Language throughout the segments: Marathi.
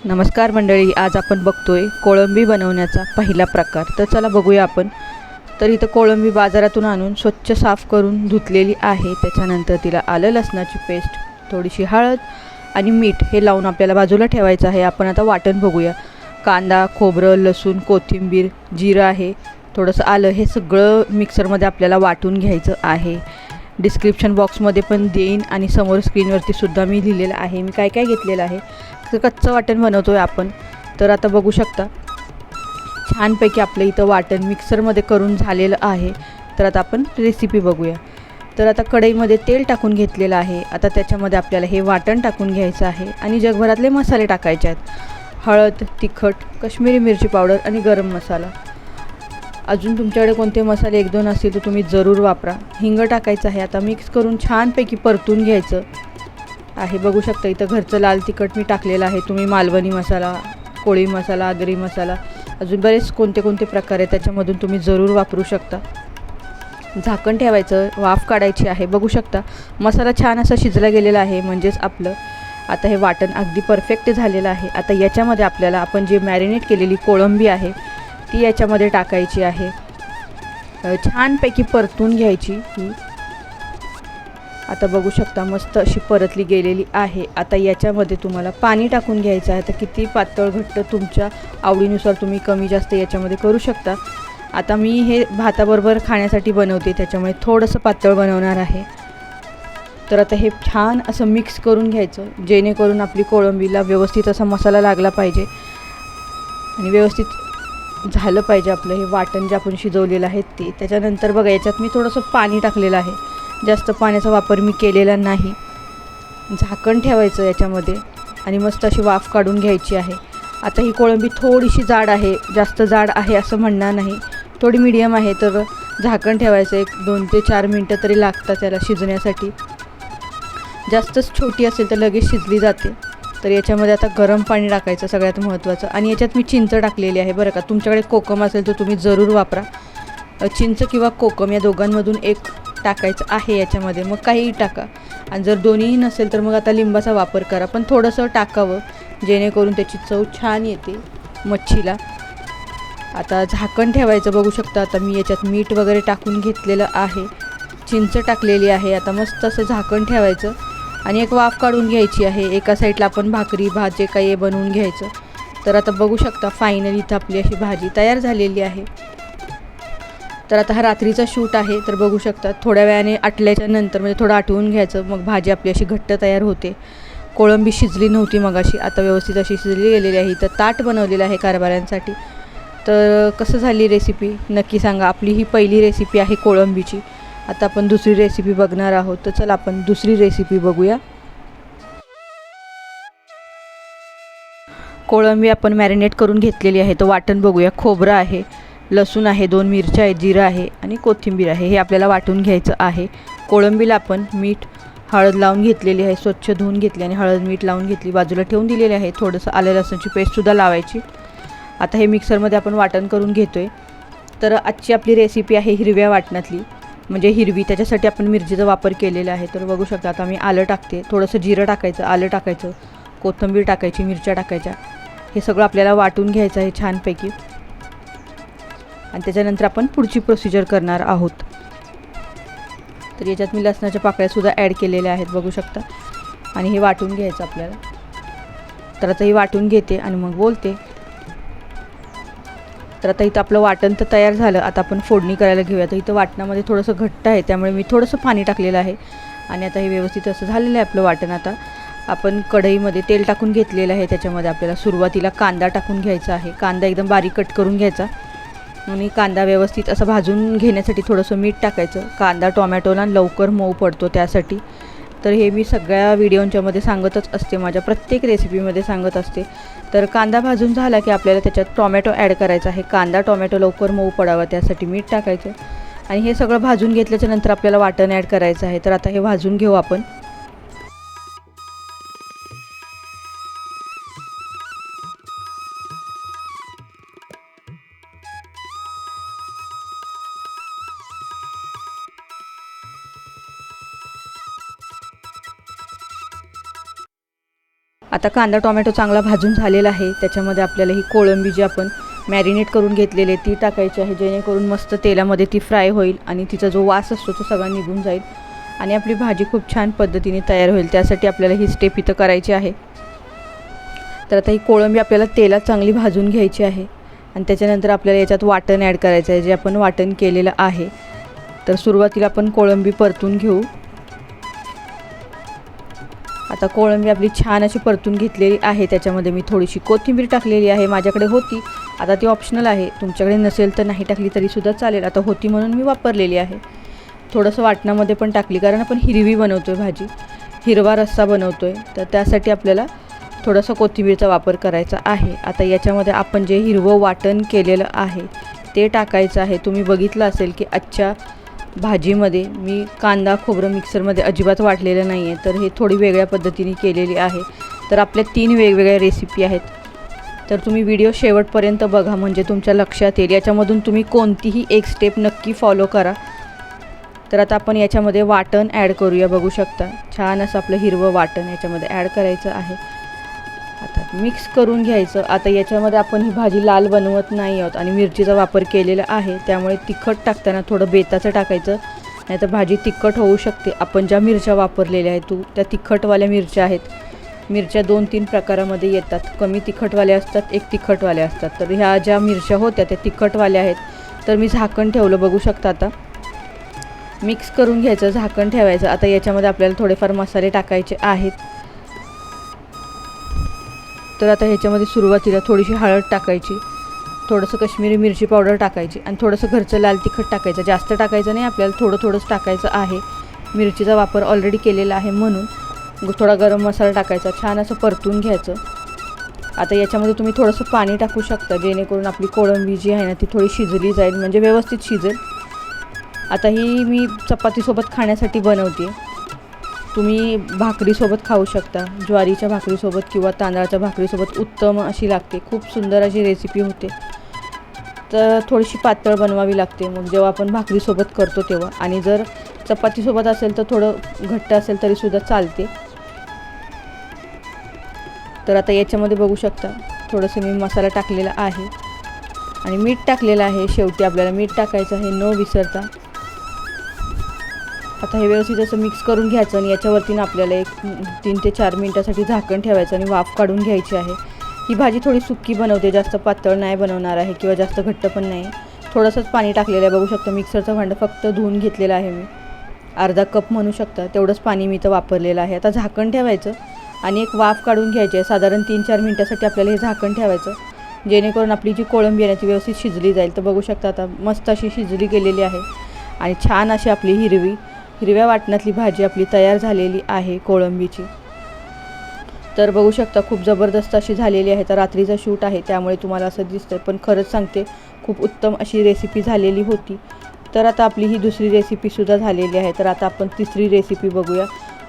नमस्कार मंडळी आज आपण बघतोय कोळंबी बनवण्याचा पहिला प्रकार. तर चला बघूया आपण. तर इथं कोळंबी बाजारातून आणून स्वच्छ साफ करून धुतलेली आहे. त्याच्यानंतर तिला आलं लसणाची पेस्ट थोडीशी हळद आणि मीठ हे लावून आपल्याला बाजूला ठेवायचं आहे. आपण आता वाटण बघूया. कांदा खोबरं लसूण कोथिंबीर जिरं आहे. थोडंसं आलं हे सगळं मिक्सरमध्ये आपल्याला वाटून घ्यायचं आहे. डिस्क्रिप्शन बॉक्समध्ये पण देईन आणि समोर स्क्रीनवरती सुद्धा मी लिहिलेलं आहे. मी काय काय घेतलेलं आहे? तर कच्चं वाटण बनवतो आहे आपण. तर आता बघू शकता. छानपैकी आपलं इथं वाटण मिक्सरमध्ये करून झालेलं आहे. तर आता आपण रेसिपी बघूया. तर आता कढईमध्ये तेल टाकून घेतलेलं आहे. आता त्याच्यामध्ये आपल्याला हे वाटण टाकून घ्यायचं आहे आणि जगभरातले मसाले टाकायचे आहेत. हळद तिखट कश्मीरी मिरची पावडर आणि गरम मसाला. अजून तुमच्याकडे कोणते मसाले एक दोन असतील तर तुम्ही जरूर वापरा. हिंग टाकायचं आहे. आता मिक्स करून छानपैकी परतून घ्यायचं. आहे बघू शकता इथं घरचं लाल तिखट मी टाकलेलं आहे. तुम्ही मालवणी मसाला कोळी मसाला आगरी मसाला अजून बरेच कोणते कोणते प्रकार आहेत त्याच्यामधून तुम्ही जरूर वापरू शकता. झाकण ठेवायचं वाफ काढायची आहे. बघू शकता मसाला छान असा शिजला गेलेला आहे म्हणजेच आपलं. आता हे वाटण अगदी परफेक्ट झालेलं आहे. आता याच्यामध्ये आपल्याला आपण जे मॅरिनेट केलेली कोळंबी आहे ती याच्यामध्ये टाकायची आहे. छानपैकी परतून घ्यायची ही. आता बघू शकता मस्त अशी परतली गेलेली आहे. आता याच्यामध्ये तुम्हाला पाणी टाकून घ्यायचं आहे. तर किती पातळ घट्ट तुमच्या आवडीनुसार तुम्ही कमी जास्त याच्यामध्ये करू शकता. आता मी हे भाताबरोबर खाण्यासाठी बनवते. त्याच्यामुळे थोडंसं पातळ बनवणार आहे. तर आता हे छान असं मिक्स करून घ्यायचं. जेणेकरून आपली कोळंबीला व्यवस्थित असा मसाला लागला पाहिजे. आणि व्यवस्थित झालं पाहिजे आपलं हे वाटण जे आपण शिजवलेलं आहे ते. त्याच्यानंतर बघा याच्यात मी थोडंसं पाणी टाकलेलं आहे. जास्त पाण्याचा वापर मी केलेला नाही. झाकण ठेवायचं याच्यामध्ये आणि मस्त अशी वाफ काढून घ्यायची आहे. आता ही कोळंबी थोडीशी जाड आहे जास्त जाड आहे असं म्हणणार नाही. थोडी मीडियम आहे तर झाकण ठेवायचं एक दोन ते चार मिनटं तरी लागतात त्याला शिजण्यासाठी. जास्तच छोटी असेल तर लगेच शिजली जाते. तर याच्यामध्ये आता गरम पाणी टाकायचं सगळ्यात महत्त्वाचं. आणि याच्यात मी चिंच टाकलेली आहे बरं का. तुमच्याकडे कोकम असेल तर तुम्ही जरूर वापरा. चिंच किंवा कोकम या दोघांमधून एक टाकायचं आहे याच्यामध्ये. मग काहीही टाका. आणि जर दोन्हीही नसेल तर मग आता लिंबाचा वापर करा. पण थोडंसं टाकावं जेणेकरून त्याची चव छान येते मच्छीला. आता झाकण ठेवायचं बघू शकता. आता मी याच्यात मीठ वगैरे टाकून घेतलेलं आहे. चिंच टाकलेली आहे. आता मस्त असं झाकण ठेवायचं. आणि एक वाफ काढून घ्यायची आहे. एका साईडला आपण भाकरी भात जे काही बनवून घ्यायचं. तर आता बघू शकता फायनली इथं आपली अशी भाजी तयार झालेली आहे. तर आता हा रात्रीचा शूट आहे. तर बघू शकता थोड्या वेळाने आटल्याच्या नंतर म्हणजे थोडं आटवून घ्यायचं. मग भाजी आपली अशी घट्ट तयार होते. कोळंबी शिजली नव्हती मगाशी. आता व्यवस्थित अशी शिजली गेलेली आहे. तर ताट बनवलेलं आहे कारभाऱ्यांसाठी. तर कसं झाली रेसिपी नक्की सांगा. आपली ही पहिली रेसिपी आहे कोळंबीची. आता आपण दुसरी रेसिपी बघणार आहोत. तर चला आपण दुसरी रेसिपी बघूया. कोळंबी आपण मॅरिनेट करून घेतलेली आहे. तर वाटण बघूया. खोबरं आहे लसूण आहे दोन मिरच्या आहे जिरं आहे आणि कोथिंबीर आहे. हे आपल्याला वाटून घ्यायचं आहे. कोळंबीला आपण मीठ हळद लावून घेतलेली आहे. स्वच्छ धुवून घेतली आणि हळद मीठ लावून घेतली. बाजूला ठेवून दिलेली आहे. थोडंसं आलं लसणाची पेस्टसुद्धा लावायची. आता हे मिक्सरमध्ये आपण वाटण करून घेतो आहे तर आजची आपली रेसिपी आहे हिरव्या वाटणातली. म्हणजे हिरवी त्याच्यासाठी आपण मिरचीचा वापर केलेला आहे. तर बघू शकता आता मी आलं टाकते. थोडंसं जिरं टाकायचं आलं टाकायचं. कोथिंबीर टाकायची मिरच्या टाकायच्या. हे सगळं आपल्याला वाटून घ्यायचं आहे छानपैकी. आणि त्याच्यानंतर आपण पुढची प्रोसिजर करणार आहोत. तर याच्यात मी लसणाच्या पाकळ्यासुद्धा ॲड केलेल्या आहेत बघू शकता. आणि हे वाटून घ्यायचं आपल्याला. तर आता हे वाटून घेते आणि मग बोलते. तर आता इथं आपलं वाटण तर तयार झालं. आता आपण फोडणी करायला घेऊया. तर इथं वाटणामध्ये थोडंसं घट्ट आहे त्यामुळे मी थोडंसं पाणी टाकलेलं आहे. आणि आता हे व्यवस्थित असं झालेलं आहे आपलं वाटण आता. आपण कढईमध्ये तेल टाकून घेतलेलं आहे. त्याच्यामध्ये आपल्याला सुरुवातीला कांदा टाकून घ्यायचा आहे. कांदा एकदम बारीक कट करून घ्यायचा. आणि कांदा व्यवस्थित असं भाजून घेण्यासाठी थोडंसं मीठ टाकायचं. कांदा टोमॅटोला लवकर मऊ पडतो त्यासाठी. तर हे मी सगळ्या व्हिडिओंच्यामध्ये सांगतच असते माझ्या प्रत्येक रेसिपीमध्ये सांगत असते. तर कांदा भाजून झाला की आपल्याला त्याच्यात टॉमॅटो ॲड करायचा आहे. कांदा टोमॅटो लवकर मऊ पडावा त्यासाठी मीठ टाकायचं. आणि हे सगळं भाजून घेतल्याच्या नंतर आपल्याला वाटण ॲड करायचं आहे. तर आता हे भाजून घेऊ आपण. आता कांदा टोमॅटो चांगला भाजून झालेला आहे. त्याच्यामध्ये आपल्याला ही कोळंबी जी आपण मॅरिनेट करून घेतलेली आहे ती टाकायची आहे. जेणेकरून मस्त तेलामध्ये ती फ्राय होईल आणि तिचा जो वास असतो तो सगळा निघून जाईल आणि आपली भाजी खूप छान पद्धतीने तयार होईल. त्यासाठी आपल्याला ही स्टेप इथं करायची आहे. तर आता ही कोळंबी आपल्याला तेलात चांगली भाजून घ्यायची आहे आणि त्याच्यानंतर आपल्याला याच्यात वाटण ॲड करायचं आहे. जे आपण वाटण केलेलं आहे. तर सुरुवातीला आपण कोळंबी परतून घेऊ. आता कोळंबी आपली छान अशी परतून घेतलेली आहे त्याच्यामध्ये मी थोडीशी कोथिंबीर टाकलेली आहे माझ्याकडे होती. आता ती ऑप्शनल आहे. तुमच्याकडे नसेल तर नाही टाकली तरीसुद्धा चालेल. आता होती म्हणून मी वापरलेली आहे. थोडंसं वाटणामध्ये पण टाकली कारण आपण हिरवी बनवतो आहे भाजी. हिरवा रस्सा बनवतो आहे तर त्यासाठी आपल्याला थोडासा कोथिंबीरचा वापर करायचा आहे. आता याच्यामध्ये आपण जे हिरवं वाटण केलेलं आहे ते टाकायचं आहे. तुम्ही बघितलं असेल की आजच्या भाजीमध्ये मी कांदा खोबरं मिक्सरमध्ये अजिबात वाटलेलं नाही आहे तर हे थोडी वेगळ्या पद्धतीने केलेली आहे. तर आपल्या तीन वेगवेगळ्या रेसिपी आहेत. तर तुम्ही व्हिडिओ शेवटपर्यंत बघा म्हणजे तुमच्या लक्षात येईल. याच्यामधून तुम्ही कोणतीही एक स्टेप नक्की फॉलो करा. तर आता आपण याच्यामध्ये वाटण ॲड करूया बघू शकता. छान असं आपलं हिरवं वाटण याच्यामध्ये ॲड करायचं आहे. आता मिक्स करून घ्यायचं. आता याच्यामध्ये आपण ही भाजी लाल बनवत नाही आहोत आणि मिरचीचा वापर केलेला आहे. त्यामुळे तिखट टाकताना थोडं बेताचं टाकायचं. नाहीतर भाजी तिखट होऊ शकते. आपण ज्या मिरच्या वापरलेल्या आहेत तू त्या तिखटवाल्या मिरच्या आहेत. मिरच्या दोन तीन प्रकारामध्ये येतात. कमी तिखटवाल्या असतात एक तिखटवाल्या असतात. तर ह्या ज्या मिरच्या होत्या त्या तिखटवाल्या आहेत. तर मी झाकण ठेवलं बघू शकता आता. मिक्स करून घ्यायचं झाकण ठेवायचं. आता याच्यामध्ये आपल्याला थोडेफार मसाले टाकायचे आहेत. तर आता ह्याच्यामध्ये सुरुवातीला थोडीशी हळद टाकायची. थोडंसं कश्मीरी मिरची पावडर टाकायची आणि थोडंसं घरचं लाल तिखट टाकायचं. जास्त टाकायचं नाही आपल्याला थोडं थोडंच टाकायचं आहे. मिरचीचा वापर ऑलरेडी केलेला आहे म्हणून थोडा गरम मसाला टाकायचा छान असं परतून घ्यायचं. आता याच्यामध्ये तुम्ही थोडंसं पाणी टाकू शकता जेणेकरून आपली कोळंबी जी आहे ना ती थोडी शिजली जाईल म्हणजे व्यवस्थित शिजेल. आता ही मी चपातीसोबत खाण्यासाठी बनवते. तुम्ही भाकरीसोबत खाऊ शकता. ज्वारीच्या भाकरीसोबत किंवा तांदळाच्या भाकरीसोबत उत्तम अशी लागते. खूप सुंदर अशी रेसिपी होते. तर थोडीशी पातळ बनवावी लागते. मग जेव्हा आपण भाकरीसोबत करतो तेव्हा. आणि जर चपातीसोबत असेल तर थोडं घट्ट असेल तरीसुद्धा चालते. तर आता याच्यामध्ये बघू शकता. थोडंसं मी मसाला टाकलेला आहे. आणि मीठ टाकलेलं आहे. शेवटी आपल्याला मीठ टाकायचं आहे. न विसरता. आता हे व्यवस्थित असं मिक्स करून घ्यायचं आणि याच्यावरती आपल्याला एक तीन ते चार मिनटासाठी झाकण ठेवायचं आणि वाफ काढून घ्यायची आहे. ही भाजी थोडी सुक्की बनवते जास्त पातळ नाही बनवणार आहे किंवा जास्त घट्ट पण नाही. थोडंसंच पाणी टाकलेलं आहे बघू शकता मिक्सरचं भांडं फक्त धुवून घेतलेलं आहे मी. अर्धा कप म्हणू शकता तेवढंच पाणी मी तर वापरलेलं आहे. आता झाकण ठेवायचं आणि एक वाफ काढून घ्यायची आहे. साधारण तीन चार मिनटासाठी आपल्याला हे झाकण ठेवायचं. जेणेकरून आपली जी कोळंबी आहे ती व्यवस्थित शिजली जाईल. तर बघू शकता आता मस्त अशी शिजली गेलेली आहे. आणि छान अशी आपली हिरवी हिरव्या वाटणातली भाजी आपली तयार झालेली आहे कोळंबीची. तर बघू शकता खूप जबरदस्त अशी झालेली आहे. तर रात्रीचा शूट आहे त्यामुळे तुम्हाला असं दिसतंय. पण खरंच सांगते खूप उत्तम अशी रेसिपी झालेली होती. तर आता आपली ही दुसरी रेसिपीसुद्धा झालेली आहे. तर आता आपण तिसरी रेसिपी बघूया.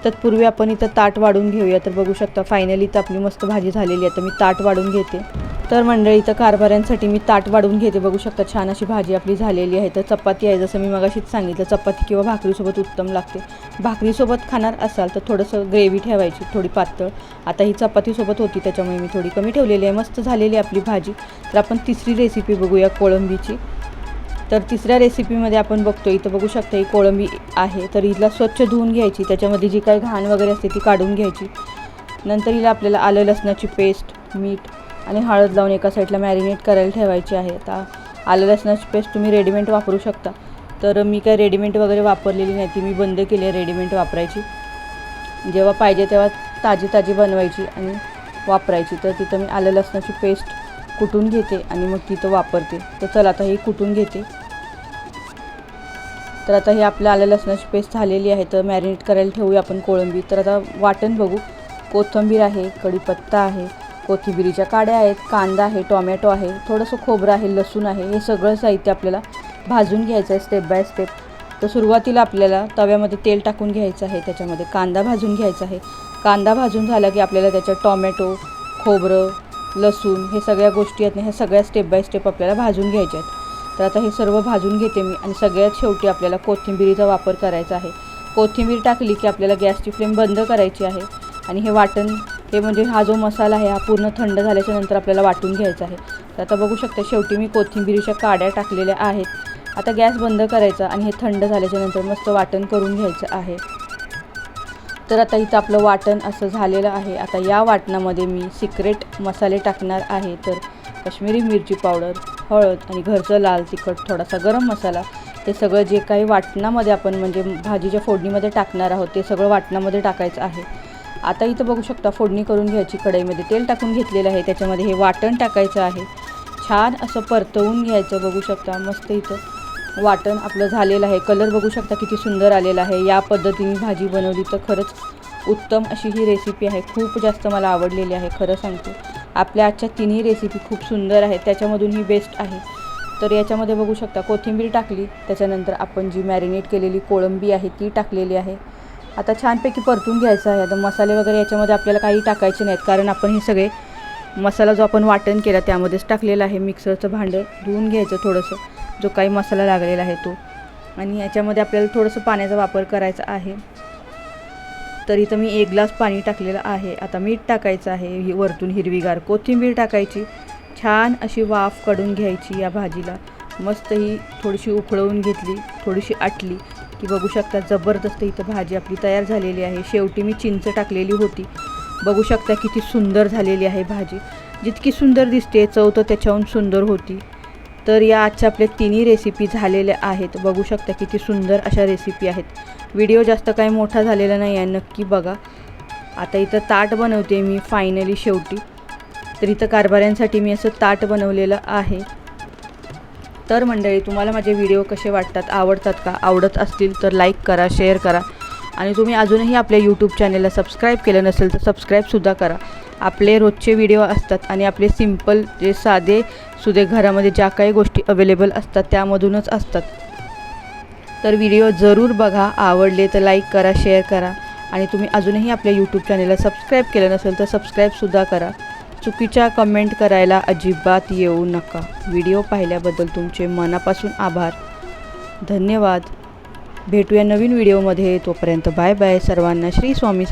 तत्पूर्वी आपण इथं ताट वाढून घेऊया. तर बघू शकता फायनली तर आपली मस्त भाजी झालेली आहे. तर मी ताट वाढून घेते. तर मंडळी इथं कारभाऱ्यांसाठी मी ताट वाढून घेते. बघू शकता छान अशी भाजी आपली झालेली आहे. तर चपाती आहे. जसं मी मगाशीच सांगितलं चपाती किंवा भाकरीसोबत उत्तम लागते. भाकरीसोबत खाणार असाल तर थोडंसं ग्रेव्ही ठेवायची थोडी पातळ. आता ही चपातीसोबत होती त्याच्यामुळे मी थोडी कमी ठेवलेली आहे. मस्त झालेली आहे आपली भाजी. तर आपण तिसरी रेसिपी बघूया कोळंबीची. तर तिसऱ्या रेसिपीमध्ये आपण बघतो इथं बघू शकता ही कोळंबी आहे. तर हिला स्वच्छ धुवून घ्यायची. त्याच्यामध्ये जी काही घाण वगैरे असते ती काढून घ्यायची. नंतर हिला आपल्याला आलं लसणाची पेस्ट मीठ आणि हळद लावून एका साईडला मॅरिनेट करायला ठेवायची आहे. आता आलं लसणाची पेस्ट तुम्ही रेडीमेड वापरू शकता. तर मी काय रेडीमेड वगैरे वापरलेली नाही. ती मी बंद केली आहे रेडीमेड वापरायची. जेव्हा पाहिजे तेव्हा ताजी ताजी बनवायची आणि वापरायची. तर तिथं मी आलं लसणाची पेस्ट कुटून घेते आणि मग तिथं वापरते. तर चला आता हे कुटून घेते? तर आता हे आपल्या आल्या लसणाची पेस्ट झालेली आहे तर मॅरिनेट करायला ठेवूया आपण कोळंबी. तर आता वाटण बघू. कोथिंबीर आहे कढीपत्ता आहे कोथिंबिरीच्या काड्या आहेत कांदा आहे टॉमॅटो आहे थोडंसं खोबरं आहे लसूण आहे हे सगळं साहित्य आपल्याला भाजून घ्यायचं आहे स्टेप बाय स्टेप तर सुरुवातीला आपल्याला तव्यामध्ये तेल टाकून घ्यायचं आहे त्याच्यामध्ये कांदा भाजून घ्यायचा आहे. कांदा भाजून झाला की आपल्याला त्याच्यात टॉमॅटो खोबरं लसूण हे सगळ्या गोष्टी आहेत ना ह्या सगळ्या स्टेप बाय स्टेप आपल्याला भाजून घ्यायच्या आहेत. तर आता हे सर्व भाजून घेते मी आणि सगळ्यात शेवटी आपल्याला कोथिंबिरीचा वापर करायचा आहे. कोथिंबीर टाकली की आपल्याला गॅसची फ्लेम बंद करायची आहे आणि हे वाटण हे म्हणजे हा जो मसाला आहे हा पूर्ण थंड झाल्याच्यानंतर आपल्याला वाटून घ्यायचा आहे. तर आता बघू शकता शेवटी मी कोथिंबिरीच्या काड्या टाकलेल्या आहेत. आता गॅस बंद करायचा आणि हे थंड झाल्याच्यानंतर मस्त वाटण करून घ्यायचं आहे. तर आता इथं आपलं वाटण असं झालेलं आहे. आता या वाटणामध्ये मी सिक्रेट मसाले टाकणार आहे. तर काश्मीरी मिरची पावडर हळद आणि घरचं लाल तिखट थोडासा गरम मसाला ते सगळं जे काही वाटणामध्ये आपण म्हणजे भाजीच्या फोडणीमध्ये टाकणार आहोत ते सगळं वाटणामध्ये टाकायचं आहे. आता इथं बघू शकता फोडणी करून घ्यायची कढईमध्ये तेल टाकून घेतलेलं आहे. त्याच्यामध्ये हे वाटण टाकायचं आहे. छान असं परतवून घ्यायचं बघू शकता. मस्त इथं वाटण आपलं झालेलं आहे. कलर बघू शकता किती सुंदर आलेला आहे. या पद्धतीने भाजी बनवली तर खरंच उत्तम अशी ही रेसिपी आहे. खूप जास्त मला आवडलेली आहे खरं सांगते. आपल्या आजच्या तिन्ही रेसिपी खूप सुंदर आहेत. त्याच्यामधून ही बेस्ट आहे. तर याच्यामध्ये बघू शकता कोथिंबीर टाकली त्याच्यानंतर आपण जी मॅरिनेट केलेली कोळंबी आहे ती टाकलेली आहे. आता छानपैकी परतून घ्यायचं आहे. आता मसाले वगैरे याच्यामध्ये आपल्याला काही टाकायचे नाहीत. कारण आपण हे सगळे मसाला जो आपण वाटण केला त्यामध्येच टाकलेला आहे. मिक्सरचं भांडं धुवून घ्यायचं थोडंसं. जो काही मसाला लागलेला आहे तो. आणि याच्यामध्ये आपल्याला थोडंसं पाण्याचा वापर करायचा आहे. तर इथं मी एक ग्लास पाणी टाकलेलं आहे. आता मीठ टाकायचं आहे. ही वरतून हिरवीगार कोथिंबीर टाकायची. छान अशी वाफ काढून घ्यायची या भाजीला. मस्त ही थोडीशी उकळवून घेतली थोडीशी आटली की बघू शकता जबरदस्त इथं भाजी आपली तयार झालेली आहे. शेवटी मी चिंच टाकलेली होती. बघू शकता किती सुंदर झालेली आहे भाजी. जितकी सुंदर दिसते चव तर त्याच्याहून सुंदर होती. तर या आजच्या आपल्या तिन्ही रेसिपी झालेल्या आहेत. बघू शकता किती सुंदर अशा रेसिपी आहेत. व्हिडिओ जास्त काही मोठा झालेला नाही आहे नक्की बघा. आता इथं ताट बनवते मी फायनली शेवटी. तर इथं कारभाऱ्यांसाठी मी असं ताट बनवलेलं आहे. तर मंडळी तुम्हाला माझे व्हिडिओ कसे वाटतात आवडतात का आवडत असतील तर लाईक करा शेअर करा. आणि तुम्ही अजूनही आपल्या यूट्यूब चॅनेलला सबस्क्राईब केलं नसेल तर सबस्क्राईबसुद्धा करा. आपले रोजचे व्हिडिओ असतात आणि आपले सिंपल जे साधे सुदे घरामध्ये ज्या काही गोष्टी अवेलेबल असतात त्यामधूनच असतात. तर व्हिडिओ जरूर बघा. आवडले तर लाईक करा शेअर करा. आणि तुम्ही अजूनही आपल्या यूट्यूब चॅनेलला सबस्क्राईब केलं नसेल तर सबस्क्राईबसुद्धा करा. चुकीच्या कमेंट करायला अजिबात येऊ नका. व्हिडिओ पाहिल्याबद्दल तुमचे मनापासून आभार. धन्यवाद. भेटूया नवीन व्हिडिओमध्ये तोपर्यंत बाय बाय सर्वांना श्री स्वामी